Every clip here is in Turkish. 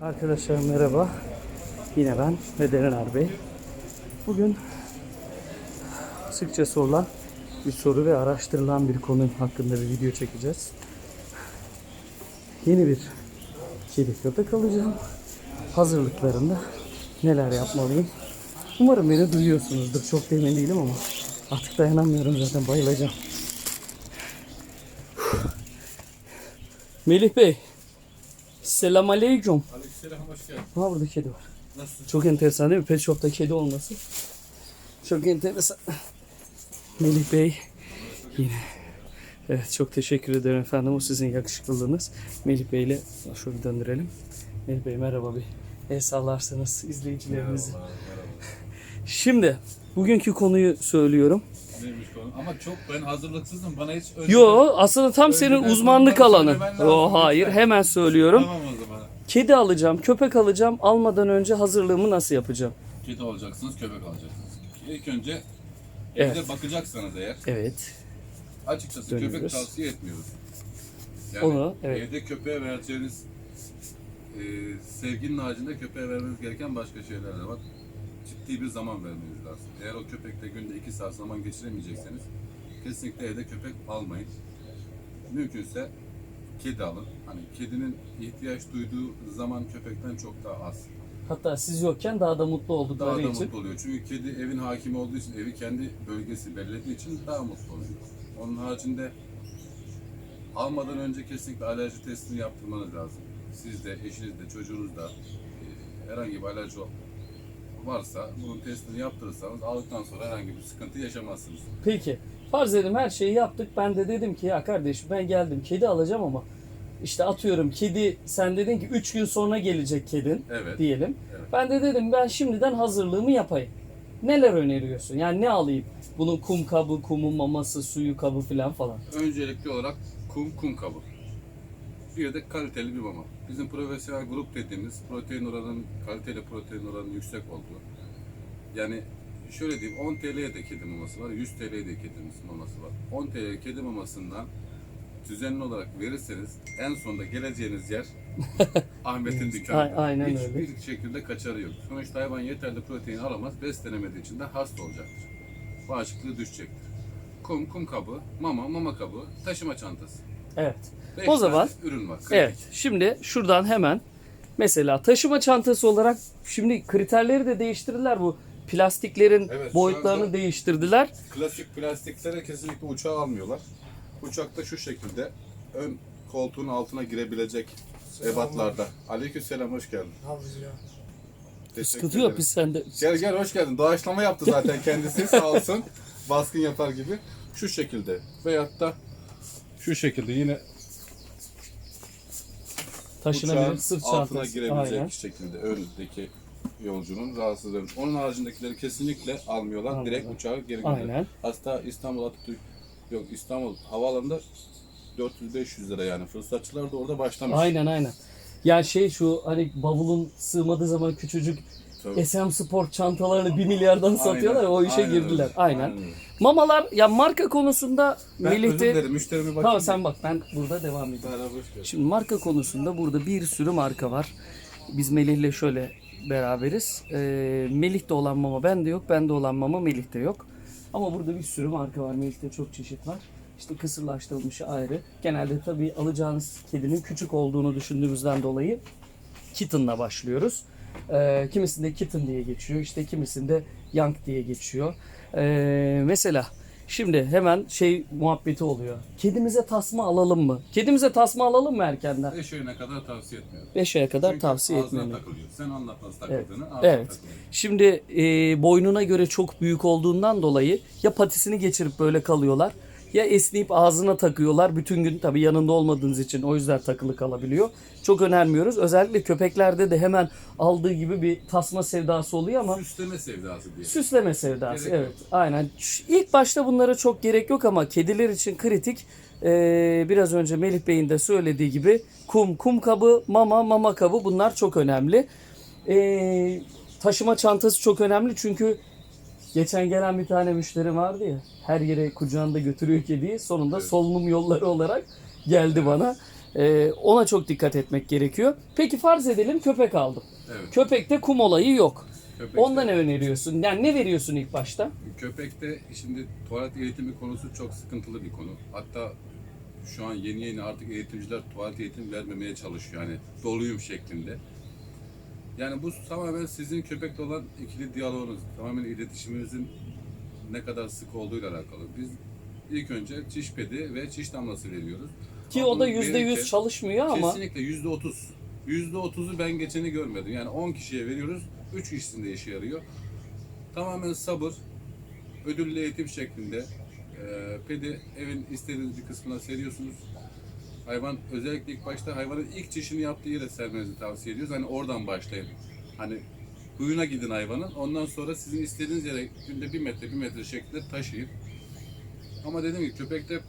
Arkadaşlar merhaba. Yine ben ve Deren Bey. Bugün sıkça sorulan bir soru ve araştırılan bir konu hakkında bir video çekeceğiz. Yeni bir kedi köpek alacağım. Hazırlıklarında neler yapmalıyım? Umarım beni duyuyorsunuzdur. Çok da emin değilim ama artık dayanamıyorum zaten bayılacağım. Melih Bey. Selam aleyküm. Aleykümselam hoş geldin. Ha burada kedi var. Nasılsın? Çok enteresan değil mi? Pet Shop'ta kedi olması. Çok enteresan. Melih Bey yine. Evet çok teşekkür ederim efendim. O sizin yakışıklılığınız. Melih Bey ile şöyle döndürelim. Melih Bey merhaba bir el sallarsanız izleyicilerimizi. Merhaba, merhaba. Şimdi bugünkü konuyu söylüyorum. Neymiş konu? Ama çok ben hazırlıksızdım. Bana hiç önce... Yo aslında tam senin Önceden uzmanlık bunları alanın. söylemen lazım Yo hayır hemen söylüyorum. Tamam o zaman. Kedi alacağım, köpek alacağım. Almadan önce hazırlığımı nasıl yapacağım? Kedi olacaksınız, köpek alacaksınız. İlk önce Evet. evde bakacaksanız eğer Evet. açıkçası Dönüyoruz. köpek tavsiye etmiyoruz. Yani Onu, evet. evde köpeğe vereceğiniz e, sevginin haricinde köpeğe vermeniz gereken başka şeyler de var. Ciddi bir zaman vermeniz lazım. Eğer o köpekle günde 2 saat zaman geçiremeyecekseniz kesinlikle evde köpek almayın. Mümkünse kedi alın. Hani kedinin ihtiyaç duyduğu zaman köpekten çok daha az. Hatta siz yokken daha da mutlu Daha oldukları da için. mutlu oluyor. Çünkü kedi evin hakimi olduğu için, evi kendi bölgesi bellediği için daha mutlu oluyor. Onun haricinde almadan önce kesinlikle alerji testini yaptırmanız lazım. Siz de, eşiniz de, çocuğunuz da e, herhangi bir alerji varsa bunun testini yaptırırsanız aldıktan sonra herhangi bir sıkıntı yaşamazsınız. Peki. Farz edelim her şeyi yaptık. Ben de dedim ki ya kardeşim ben geldim kedi alacağım ama işte atıyorum kedi sen dedin ki 3 gün sonra gelecek kedin Evet. diyelim. Evet. Ben de dedim ben şimdiden hazırlığımı yapayım. Neler öneriyorsun? Yani ne alayım? Bunun kum kabı, kumu, maması, suyu kabı falan falan. Öncelikli olarak kum, kum kabı. Bir de kaliteli bir mama. Bizim profesyonel grup dediğimiz protein oranının, kaliteli protein oranının yüksek olduğu. Yani şöyle diyeyim 10 TL'ye de kedi maması var, 100 TL'ye de kedi maması var. 10 TL kedi mamasından düzenli olarak verirseniz en sonunda geleceğiniz yer Ahmet'in dükkanı. A- aynen Hiçbir öyle. şekilde kaçarı yok. Sonuçta hayvan yeterli protein alamaz, beslenemediği için de hasta olacaktır. Bağışıklığı düşecektir. Kum, kum kabı, mama, mama kabı, taşıma çantası. Evet. Beş O zaman- ürün var. kritik. Evet. Şimdi şuradan hemen mesela taşıma çantası olarak şimdi kriterleri de değiştirdiler bu plastiklerin Evet, boyutlarını değiştirdiler. Klasik plastiklere kesinlikle uçağa almıyorlar. Uçakta şu şekilde ön koltuğun altına girebilecek ebatlarda. Aleykümselam hoş geldin. Sıkıntı yok biz sende. Gel gel hoş geldin. Doğaçlama yaptı zaten kendisi sağ olsun. Baskın yapar gibi. Şu şekilde veyahut da şu şekilde yine Taşınabilir uçağın sırt altına çantası. girebilecek Aynen. şekilde öndeki yolcunun rahatsızlığı. Onun haricindekileri kesinlikle almıyorlar. Direkt Anladım. uçağa geri gönderiyor. Aynen. Hatta İstanbul Atatürk yok İstanbul havaalanında 400-500 lira yani fırsatçılar da orada başlamış. Aynen aynen. Yani şey şu hani bavulun sığmadığı zaman küçücük Tabii. SM Sport çantalarını 1 milyardan satıyorlar ya, o işe aynen girdiler. öyle, Aynen. öyle. Mamalar ya marka konusunda Ben Melih'te dilerim müşterime bakayım. Tamam sen bak ben burada devam edeyim. Şimdi marka konusunda burada bir sürü marka var. Biz Melih'le şöyle beraberiz. Ee, Melih'te olan mama bende yok, bende olan mama Melih'te yok. Ama burada bir sürü marka var. Melih'te çok çeşit var. İşte kısırlaştırılmışı ayrı. Genelde tabii alacağınız kedinin küçük olduğunu düşündüğümüzden dolayı kitten'la başlıyoruz. Ee, kimisinde kitten diye geçiyor. işte kimisinde young diye geçiyor. Ee, mesela şimdi hemen şey muhabbeti oluyor. Kedimize tasma alalım mı? Kedimize tasma alalım mı erkenden? 5 ayına kadar tavsiye etmiyorum. 5 aya kadar Çünkü tavsiye ağzına etmiyorum. takılıyor. Sen anlat nasıl Evet. takıldığını. ağzına Evet. takılıyor. Şimdi e, boynuna göre çok büyük olduğundan dolayı ya patisini geçirip böyle kalıyorlar ya esneyip ağzına takıyorlar. Bütün gün tabii yanında olmadığınız için o yüzden takılı kalabiliyor. Çok önermiyoruz. Özellikle köpeklerde de hemen aldığı gibi bir tasma sevdası oluyor ama Süsleme sevdası diye. Süsleme sevdası Gerek evet. Aynen. Ş- İlk başta bunlara çok gerek yok ama kediler için kritik. Ee, biraz önce Melih Bey'in de söylediği gibi kum, kum kabı, mama, mama kabı bunlar çok önemli. Ee, taşıma çantası çok önemli çünkü geçen gelen bir tane müşteri vardı ya her yere kucağında götürüyor kediyi sonunda solunum yolları olarak geldi bana. Ee, ona çok dikkat etmek gerekiyor. Peki farz edelim köpek aldım. Evet. Köpekte kum olayı yok. Köpekte- Onda ne öneriyorsun? Yani ne veriyorsun ilk başta? Köpekte şimdi tuvalet eğitimi konusu çok sıkıntılı bir konu. Hatta şu an yeni yeni artık eğitimciler tuvalet eğitimi vermemeye çalışıyor. Yani doluyum şeklinde. Yani bu tamamen sizin köpekle olan ikili diyaloğunuz, tamamen iletişiminizin ne kadar sık olduğuyla alakalı. Biz ilk önce çiş pedi ve çiş damlası veriyoruz. Ki Ama o da yüzde yüz çalışmıyor ama Kesinlikle yüzde otuz. Yüzde otuzu ben geçeni görmedim. Yani 10 kişiye veriyoruz, 3 kişisinde işe yarıyor. Tamamen sabır, ödüllü eğitim şeklinde. Ee, pedi evin istediğiniz bir kısmına seriyorsunuz. Hayvan özellikle ilk başta hayvanın ilk çişini yaptığı yere sermenizi tavsiye ediyoruz. Hani oradan başlayın. Hani huyuna gidin hayvanın. Ondan sonra sizin istediğiniz yere günde bir metre bir metre şeklinde taşıyıp ama dediğim gibi köpekte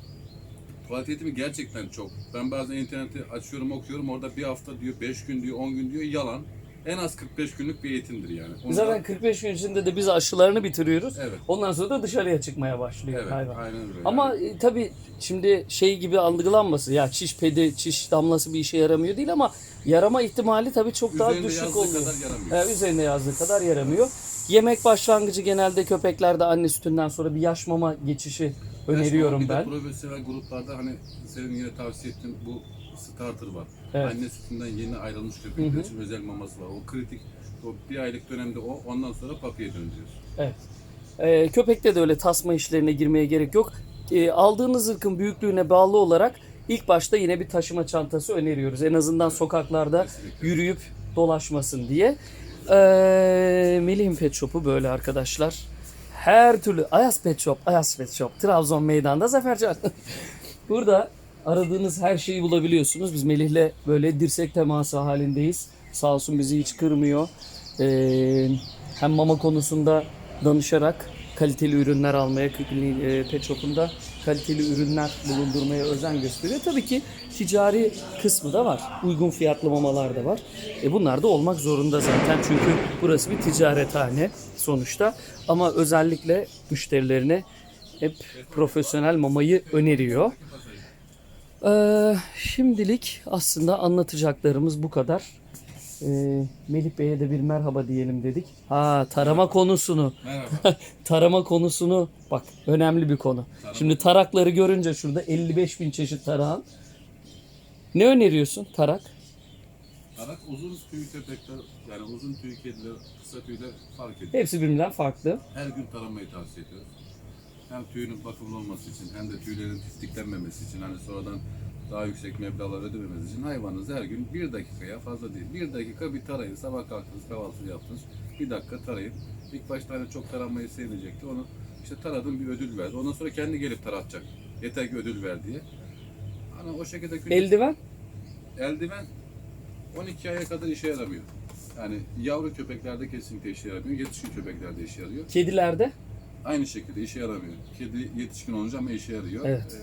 tuvalet eğitimi gerçekten çok. Ben bazen interneti açıyorum okuyorum orada bir hafta diyor, 5 gün diyor, 10 gün diyor yalan. En az 45 günlük bir eğitimdir yani. Onu zaten da- 45 gün içinde de biz aşılarını bitiriyoruz. Evet. Ondan sonra da dışarıya çıkmaya başlıyor Evet, hayvan. aynen öyle. Ama yani. e, tabii şimdi şey gibi algılanması ya çiş pedi, çiş damlası bir işe yaramıyor değil ama yarama ihtimali tabii çok daha Üzerinde düşük yazdığı oluyor. kadar yaramıyor. Ee, üzerinde yazdığı kadar yaramıyor. Yemek başlangıcı genelde köpeklerde anne sütünden sonra bir yaş mama geçişi öneriyorum Bir de ben. profesyonel gruplarda hani senin yine tavsiye ettiğin bu starter var. Evet. Anne sütünden yeni ayrılmış köpekler için özel maması var. O kritik, o bir aylık dönemde o, ondan sonra papiye döndürüyorsun. Evet. Ee, köpekte de öyle tasma işlerine girmeye gerek yok. Ee, aldığınız ırkın büyüklüğüne bağlı olarak ilk başta yine bir taşıma çantası öneriyoruz. En azından sokaklarda Kesinlikle. yürüyüp dolaşmasın diye. Ee, Melih'in Pet Shop'u böyle arkadaşlar. Her türlü Ayas Pet Shop, Ayas Pet Shop, Trabzon meydanda Zafercan. Burada aradığınız her şeyi bulabiliyorsunuz. Biz Melih'le böyle dirsek teması halindeyiz. Sağ olsun bizi hiç kırmıyor. Ee, hem mama konusunda danışarak kaliteli ürünler almaya, e, Pet Shop'unda kaliteli ürünler bulundurmaya özen gösteriyor. Tabii ki ticari kısmı da var. Uygun fiyatlı mamalar da var. E bunlar da olmak zorunda zaten. Çünkü burası bir ticarethane sonuçta. Ama özellikle müşterilerine hep profesyonel mamayı öneriyor. Ee, şimdilik aslında anlatacaklarımız bu kadar. Ee, Melih Bey'e de bir merhaba diyelim dedik. Ha tarama konusunu, Merhaba. tarama konusunu bak önemli bir konu. Şimdi tarakları görünce şurada 55 bin çeşit tarağın. Ne öneriyorsun tarak? Tarak uzun tüy köpekler, yani uzun tüy kediler, kısa tüyler fark ediyor. Hepsi birbirinden farklı. Her gün taramayı tavsiye ediyoruz. Hem tüyünün bakımlı olması için hem de tüylerin tiftiklenmemesi için hani sonradan daha yüksek meblağlar ödememesi için hayvanınızı her gün bir dakikaya fazla değil. Bir dakika bir tarayın. Sabah kalktınız kahvaltı yaptınız. Bir dakika tarayın. İlk başta hani çok taranmayı sevmeyecekti. Onu işte taradım bir ödül verdi. Ondan sonra kendi gelip taratacak. Yeter ki ödül ver diye. Hani o şekilde küçük- Eldiven eldiven 12 aya kadar işe yaramıyor. Yani yavru köpeklerde kesinlikle işe yaramıyor. Yetişkin köpeklerde işe yarıyor. kedilerde Aynı şekilde işe yaramıyor. Kedi yetişkin olunca ama işe yarıyor. Evet.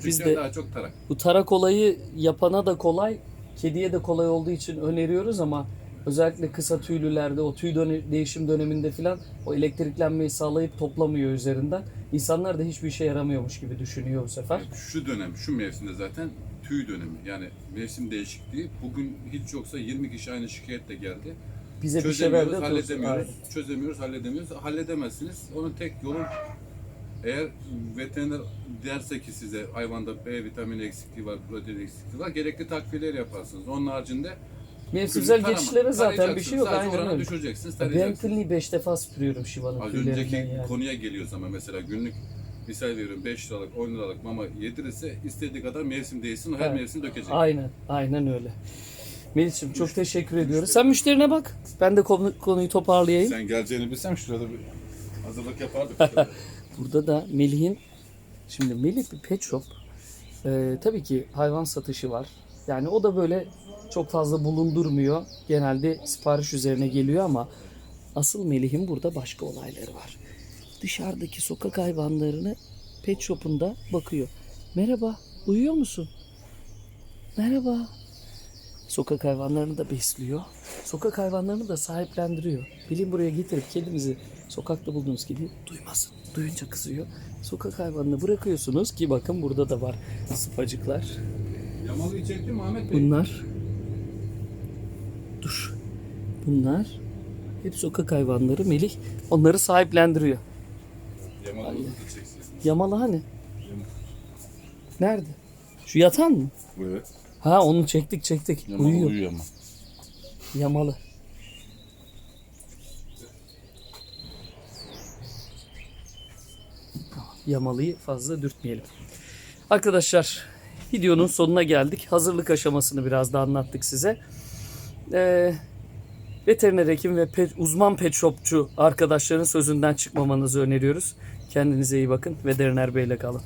Ee, Biz de- daha çok tarak. Bu tarak olayı yapana da kolay, kediye de kolay olduğu için öneriyoruz ama özellikle kısa tüylülerde o tüy döne- değişim döneminde filan o elektriklenmeyi sağlayıp toplamıyor üzerinden. İnsanlar da hiçbir işe yaramıyormuş gibi düşünüyor bu sefer. Şu dönem, şu mevsimde zaten tüy dönemi. Yani mevsim değişikliği. Bugün hiç yoksa 20 kişi aynı şikayetle geldi. Bize bir şey verdi. Çözemiyoruz, olsun. halledemiyoruz. Çözemiyoruz, halledemiyoruz. Halledemezsiniz. Onun tek yolu eğer veteriner derse ki size hayvanda B vitamini eksikliği var, protein eksikliği var, gerekli takviyeler yaparsınız. Onun haricinde Mevsimsel tarama, geçişlere zaten bir şey yok. Sadece Aynen oranı öyle. düşüreceksiniz, Ben tarayacaksınız. kliniği 5 defa süpürüyorum Şiva'nın Az önceki yani. konuya geliyoruz ama mesela günlük misal veriyorum 5 liralık 10 liralık mama yedirirse istediği kadar mevsim değilsin her Evet. mevsim dökecek. Aynen, aynen öyle. Melih'ciğim çok teşekkür ediyoruz. Sen müşterine bak. Ben de konu- konuyu toparlayayım. Sen geleceğini bilsem şurada bir hazırlık yapardık. Burada da Melih'in şimdi Melih bir pet shop. Ee, tabii ki hayvan satışı var. Yani o da böyle çok fazla bulundurmuyor. Genelde sipariş üzerine geliyor ama asıl Melih'in burada başka olayları var. Dışarıdaki sokak hayvanlarını pet shop'unda bakıyor. Merhaba, uyuyor musun? Merhaba. Sokak hayvanlarını da besliyor. Sokak hayvanlarını da sahiplendiriyor. Bilin buraya getirip kedinizi sokakta bulduğunuz kedi duymasın. Duyunca kızıyor. Sokak hayvanını bırakıyorsunuz ki bakın burada da var sıpacıklar. Yamalı'yı çektin mi Ahmet Bey? Bunlar dur. Bunlar hep sokak hayvanları Melih. Onları sahiplendiriyor. Çeksin. Yamalı hani? Nerede? Şu yatan mı? Evet. Ha onu çektik çektik. Yamalı uyuyor. uyuyor ama. Yamalı. Yamalıyı fazla dürtmeyelim. Arkadaşlar videonun sonuna geldik. Hazırlık aşamasını biraz da anlattık size. Ee, veteriner hekim ve pet, uzman pet shopçu arkadaşların sözünden çıkmamanızı öneriyoruz. Kendinize iyi bakın. Veteriner Bey'le kalın.